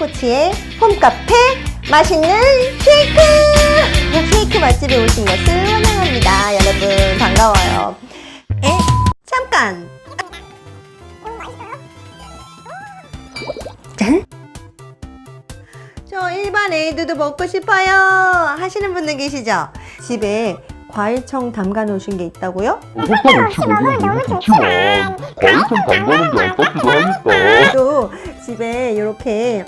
홈치의 홈카페 맛있는 쉐이크! 쉐이크 맛집에 오신 것을 환영합니다. 여러분 반가워요. 에? 잠깐! 짠! 저 일반 에이드도 먹고 싶어요 하시는 분들 계시죠? 집에 과일청 담가 놓으신 게 있다고요? 설탕을 치고 먹으면 너무 좋지만 과일청 담가는 게 아깝기도 하니까 또 집에 이렇게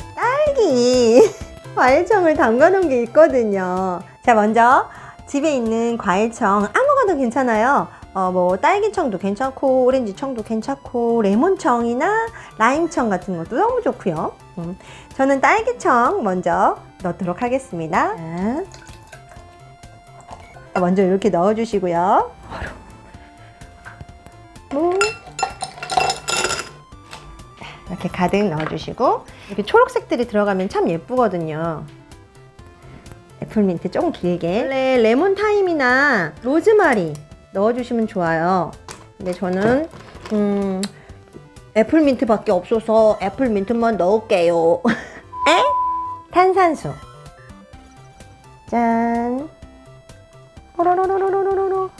딸기 과일청을 담가 놓은 게 있거든요. 자, 먼저 집에 있는 과일청 아무거나 괜찮아요. 어, 뭐 딸기청도 괜찮고 오렌지청도 괜찮고 레몬청이나 라임청 같은 것도 너무 좋고요. 음, 저는 딸기청 먼저 넣도록 하겠습니다. 자, 먼저 이렇게 넣어 주시고요. 이렇게 가득 넣어주시고 이렇게 초록색들이 들어가면 참 예쁘거든요. 애플민트 조금 길게 원래 레몬 타임이나 로즈마리 넣어주시면 좋아요. 근데 저는 음, 애플민트밖에 없어서 애플민트만 넣을게요. 에? 탄산수 짠 호로로로로로로로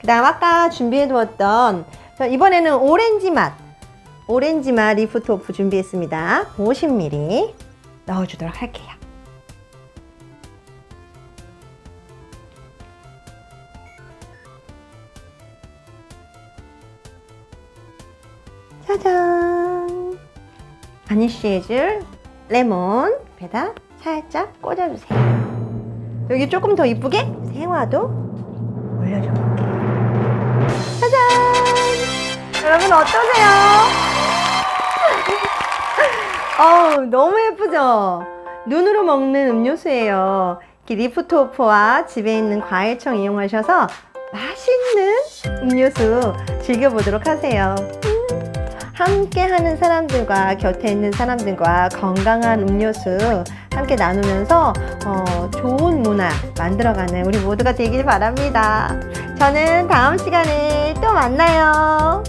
그 다음 아까 준비해두었던 자, 이번에는 오렌지 맛. 오렌지 맛 리프토프 준비했습니다. 50ml 넣어주도록 할게요. 짜잔! 가니쉬해줄 레몬 에다 살짝 꽂아주세요. 여기 조금 더 이쁘게 생화도 올려줄게요 여러분 어떠세요? 어우, 너무 예쁘죠? 눈으로 먹는 음료수예요. 이렇게 리프트 오프와 집에 있는 과일청 이용하셔서 맛있는 음료수 즐겨보도록 하세요. 음, 함께 하는 사람들과 곁에 있는 사람들과 건강한 음료수 함께 나누면서 어, 좋은 문화 만들어가는 우리 모두가 되길 바랍니다. 저는 다음 시간에 또 만나요.